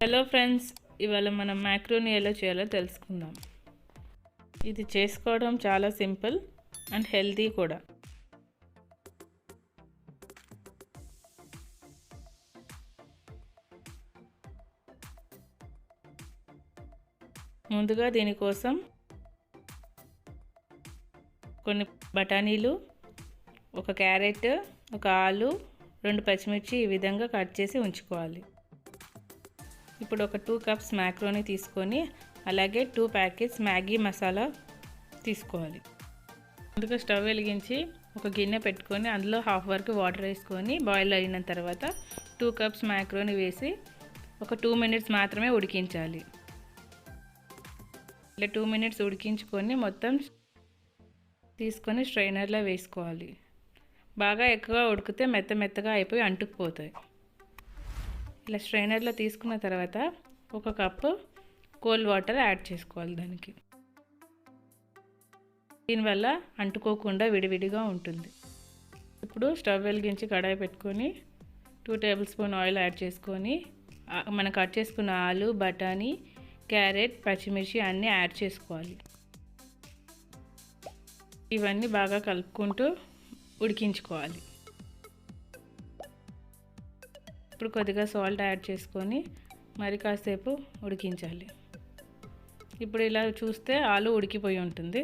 Hello friends ఇవాళ మనం macaroni ఎలా చేయాలో తెలుసుకుందాం. ఇది చేసుకోవడం చాలా సింపుల్ అండ్ హెల్తీ కూడా. ముందుగా దీనికోసం కొన్ని బఠానీలు ఒక క్యారెట్ ఒక ఆలు రెండు పచ్చిమిర్చి ఈ విధంగా కట్ చేసి ఉంచుకోవాలి. ఇప్పుడు ఒక టూ కప్స్ మ్యాక్రోని తీసుకొని అలాగే టూ ప్యాకెట్స్ మ్యాగీ మసాలా తీసుకోవాలి. ముందుగా స్టవ్ వెలిగించి ఒక గిన్నె పెట్టుకొని అందులో హాఫ్ వరకు వాటర్ వేసుకొని బాయిల్ అయిన తర్వాత టూ కప్స్ మ్యాక్రోని వేసి ఒక టూ మినిట్స్ మాత్రమే ఉడికించాలి. ఇలా టూ మినిట్స్ ఉడికించుకొని మొత్తం తీసుకొని స్ట్రైనర్లో వేసుకోవాలి. బాగా ఎక్కువ ఉడికితే మెత్త మెత్తగా అయిపోయి అంటుకుపోతాయి. ఇలా స్ట్రైనర్లో తీసుకున్న తర్వాత ఒక కప్పు కోల్డ్ వాటర్ యాడ్ చేసుకోవాలి దానికి. దీనివల్ల అంటుకోకుండా విడివిడిగా ఉంటుంది. ఇప్పుడు స్టవ్ వెలిగించి కడాయి పెట్టుకొని two tablespoon oil add చేసుకొని మనం కట్ చేసుకున్న ఆలు బఠానీ క్యారెట్ పచ్చిమిర్చి అన్నీ యాడ్ చేసుకోవాలి. ఇవన్నీ బాగా కలుపుకుంటూ ఉడికించుకోవాలి. ఇప్పుడు కొద్దిగా సాల్ట్ యాడ్ చేసుకొని మరి కాసేపు ఉడికించాలి. ఇప్పుడు ఇలా చూస్తే ఆలు ఉడికిపోయి ఉంటుంది.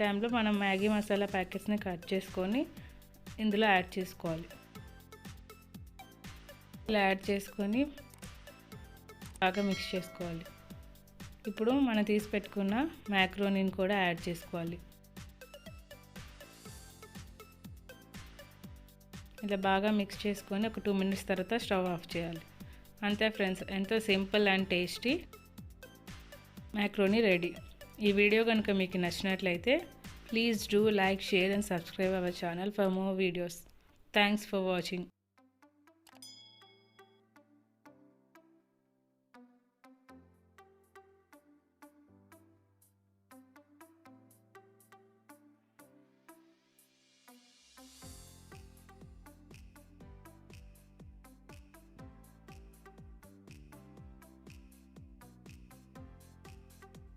టైంలో మనం మ్యాగీ మసాలా ప్యాకెట్స్ని కట్ చేసుకొని ఇందులో యాడ్ చేసుకోవాలి. ఇలా యాడ్ చేసుకొని బాగా మిక్స్ చేసుకోవాలి. ఇప్పుడు మనం తీసి పెట్టుకున్న మ్యాక్రోనీని కూడా యాడ్ చేసుకోవాలి. ఇలా బాగా మిక్స్ చేసుకొని ఒక టూ మినిట్స్ తర్వాత స్టవ్ ఆఫ్ చేయాలి. అంతే ఫ్రెండ్స్ ఎంతో simple and tasty macaroni ready ఈ వీడియో కనుక మీకు నచ్చినట్లయితే please do like share and subscribe our channel for more videos thanks for watching